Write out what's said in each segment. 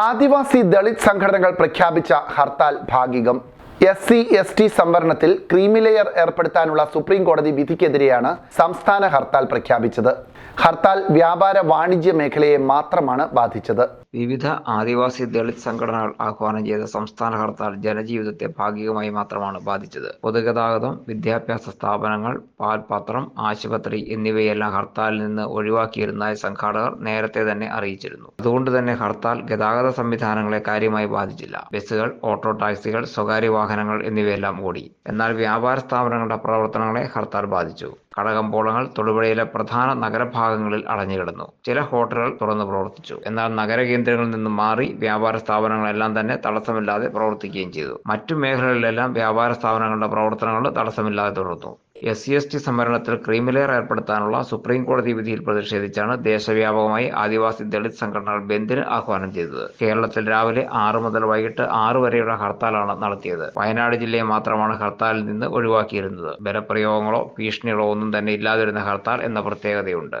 ആദിവാസി ദളിത് സംഘടനകൾ പ്രഖ്യാപിച്ച ഹർത്താൽ ഭാഗികം. എസ് സി എസ് ടി സംവരണത്തിൽ ക്രീമിലെയർ ഏർപ്പെടുത്താനുള്ള സുപ്രീം കോടതി വിധിക്കെതിരെയാണ് സംസ്ഥാന ഹർത്താൽ പ്രഖ്യാപിച്ചത്. ഹർത്താൽ വ്യാപാര വാണിജ്യ മേഖലയെ മാത്രമാണ് ബാധിച്ചത്. വിവിധ ആദിവാസി ദളിത് സംഘടനകൾ ആഹ്വാനം ചെയ്ത സംസ്ഥാന ഹർത്താൽ ജനജീവിതത്തെ ഭാഗികമായി മാത്രമാണ് ബാധിച്ചത്. പൊതുഗതാഗതം വിദ്യാഭ്യാസ സ്ഥാപനങ്ങൾ പാൽപാത്രം ആശുപത്രി എന്നിവയെല്ലാം ഹർത്താലിൽ നിന്ന് ഒഴിവാക്കിയിരുന്നതായി സംഘാടകർ നേരത്തെ തന്നെ അറിയിച്ചിരുന്നു. അതുകൊണ്ട് തന്നെ ഹർത്താൽ ഗതാഗത സംവിധാനങ്ങളെ കാര്യമായി ബാധിച്ചില്ല. ബസ്സുകൾ ഓട്ടോ ടാക്സികൾ സ്വകാര്യ വാഹനങ്ങൾ എന്നിവയെല്ലാം ഓടി. എന്നാൽ വ്യാപാര സ്ഥാപനങ്ങളുടെ പ്രവർത്തനങ്ങളെ ഹർത്താൽ ബാധിച്ചു. കടകമ്പോളങ്ങൾ തൊടുപുഴയിലെ പ്രധാന നഗരഭാഗങ്ങളിൽ അടഞ്ഞുകിടന്നു. ചില ഹോട്ടലുകൾ തുറന്നു പ്രവർത്തിച്ചു. എന്നാൽ നഗരകേന്ദ്രങ്ങളിൽ നിന്നും മാറി വ്യാപാര സ്ഥാപനങ്ങളെല്ലാം തന്നെ തടസ്സമില്ലാതെ പ്രവർത്തിക്കുകയും ചെയ്തു. മറ്റു മേഖലകളിലെല്ലാം വ്യാപാര സ്ഥാപനങ്ങളുടെ പ്രവർത്തനങ്ങൾ തടസ്സമില്ലാതെ തുടർന്നു. എസ് സി എസ് ടി സംവരണത്തിൽ ക്രീമിലെയർ ഏർപ്പെടുത്താനുള്ള സുപ്രീം കോടതി വിധിയിൽ പ്രതിഷേധിച്ചാണ് ദേശവ്യാപകമായി ആദിവാസി ദളിത് സംഘടനകൾ ബന്ദിന് ആഹ്വാനം ചെയ്തത്. കേരളത്തിൽ രാവിലെ ആറ് മുതൽ വൈകിട്ട് ആറ് വരെയുള്ള ഹർത്താലാണ് നടത്തിയത്. വയനാട് ജില്ലയെ മാത്രമാണ് ഹർത്താലിൽ നിന്ന് ഒഴിവാക്കിയിരുന്നത്. ബലപ്രയോഗങ്ങളോ ഭീഷണികളോ ഒന്നും തന്നെ ഇല്ലാതിരുന്ന ഹർത്താൽ എന്ന പ്രത്യേകതയുണ്ട്.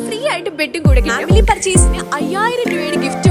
ആയിട്ട് ബെഡും കൂടെ ഫാമിലി പർച്ചേസിന് അയ്യായിരം രൂപയുടെ ഗിഫ്റ്റ്